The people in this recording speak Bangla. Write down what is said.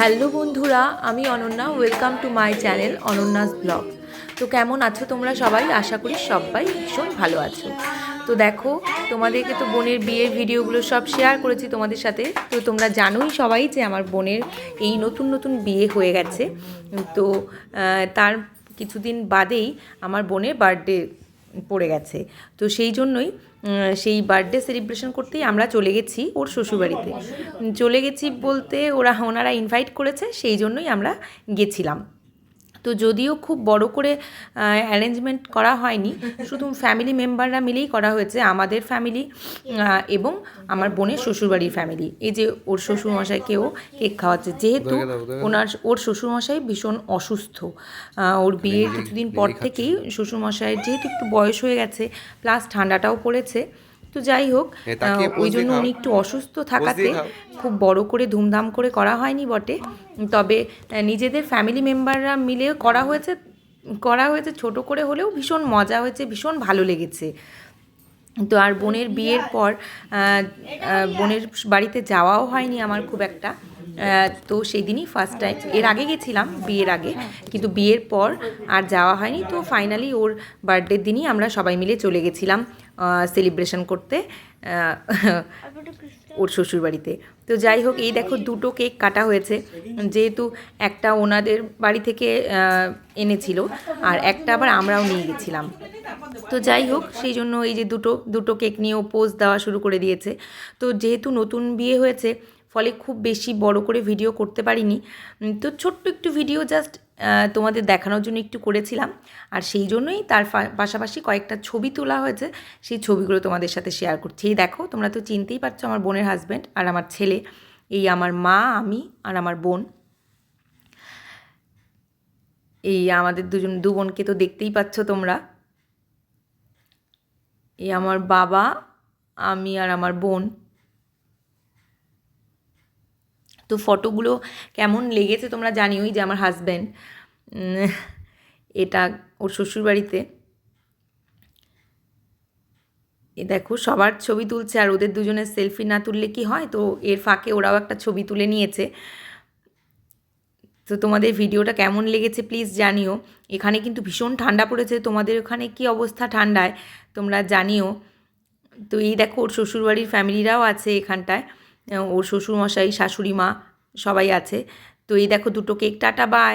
হ্যালো বন্ধুরা, আমি Ananya welcome to my channel Ananya's blog. তো কেমন আছো তোমরা সবাই? আশা করি সবাই ভীষণ ভালো আছো। তো দেখো, তোমাদেরকে তো বোনের বিয়ের ভিডিওগুলো সব শেয়ার করেছি তোমাদের সাথে। তো তোমরা জানোই সবাই যে আমার বোনের এই নতুন নতুন বিয়ে হয়ে গেছে। তো তার কিছুদিন বাদেই আমার বোনের বার্থডে পড়ে গেছে। তো সেই জন্যই সেই বার্থডে সেলিব্রেশন করতেই আমরা চলে গেছি ওর শ্বশুরবাড়িতে। চলে গেছি বলতে ওরা ওনারা ইনভাইট করেছে, সেই জন্যই আমরা গেছিলাম। তো যদিও খুব বড় করে অ্যারেঞ্জমেন্ট করা হয়নি শুধু ফ্যামিলি মেম্বাররা মিলেই করা হয়েছে আমাদের ফ্যামিলি এবং আমার বোনের শ্বশুরবাড়ির ফ্যামিলি এই যে ওর শ্বশুরমশাইকেও কেক খাওয়াচ্ছে যেহেতু ওনার ওর শ্বশুরমশাই ভীষণ অসুস্থ ওর বিয়ের কিছুদিন পর থেকেই শ্বশুরমশাইয়ের যেহেতু একটু বয়স হয়ে গেছে প্লাস ঠান্ডাটাও পড়েছে তো যাই হোক আহ, ওই জন্য উনি একটু অসুস্থ থাকাতে খুব বড় করে ধুমধাম করে করা হয়নি বটে। তবে নিজেদের ফ্যামিলি মেম্বাররা মিলে করা হয়েছে করা হয়েছে ছোট করে হলেও ভীষণ মজা হয়েছে ভীষণ ভালো লেগেছে। তো আর বোনের বিয়ের পর বোনের বাড়িতে যাওয়াও হয়নি আমার খুব একটা। তো সেই দিনই ফার্স্ট টাইম এর আগে গেছিলাম বিয়ের আগে কিন্তু বিয়ের পর আর যাওয়া হয়নি। তো ফাইনালি ওর বার্থডের দিনই আমরা সবাই মিলে চলে গেছিলাম। সেলিব্রেশন করতে ওর শ্বশুরবাড়িতে। তো যাই হোক, এই দেখো দুটো কেক কাটা হয়েছে। যেহেতু একটা ওনাদের বাড়ি থেকে এনেছিল, আর একটা আবার আমরাও নিয়ে গেছিলাম। তো যাই হোক, সেই জন্য এই যে দুটো দুটো কেক নিয়েও পোজ দেওয়া শুরু করে দিয়েছে। তো যেহেতু নতুন বিয়ে হয়েছে ফলে খুব বেশি বড় করে ভিডিও করতে পারিনি। তো ছোট্ট একটু ভিডিও জাস্ট তোমাদের দেখানোর জন্য একটু করেছিলাম। আর সেই জন্যই তার পাশাপাশি কয়েকটা ছবি তোলা হয়েছে। সেই ছবিগুলো তোমাদের সাথে শেয়ার করছি। এই দেখো, তোমরা তো চিনতেই পারছ আমার বোনের হাজব্যান্ড আর আমার ছেলে। এই আমার মা, আমি আর আমার বোন। এই আমাদের দুজন, দু বোনকে তো দেখতেই পাচ্ছ তোমরা। এই আমার বাবা, আমি আর আমার বোন। তো ফটোগুলো কেমন লেগেছে তোমরা জানিওই যে আমার হাজব্যান্ড এটা ওর শ্বশুরবাড়িতে। এ দেখো, সবার ছবি তুলছে আর ওদের দুজনের সেলফি না তুললে কি হয়? তো এর ফাঁকে ওরাও একটা ছবি তুলে নিয়েছে। তো তোমাদের ভিডিওটা কেমন লেগেছে প্লিজ জানিও। এখানে কিন্তু ভীষণ ঠান্ডা পড়েছে, তোমাদের ওখানে কি অবস্থা ঠান্ডায় তোমরা জানিও। তো এই দেখো, ওর শ্বশুরবাড়ির ফ্যামিলিরাও আছে এখানটায়। ওর শ্বশুরমশাই শাশুড়ি মা সবাই আছে। তো এই দেখো দুটো কেক টাটা বাই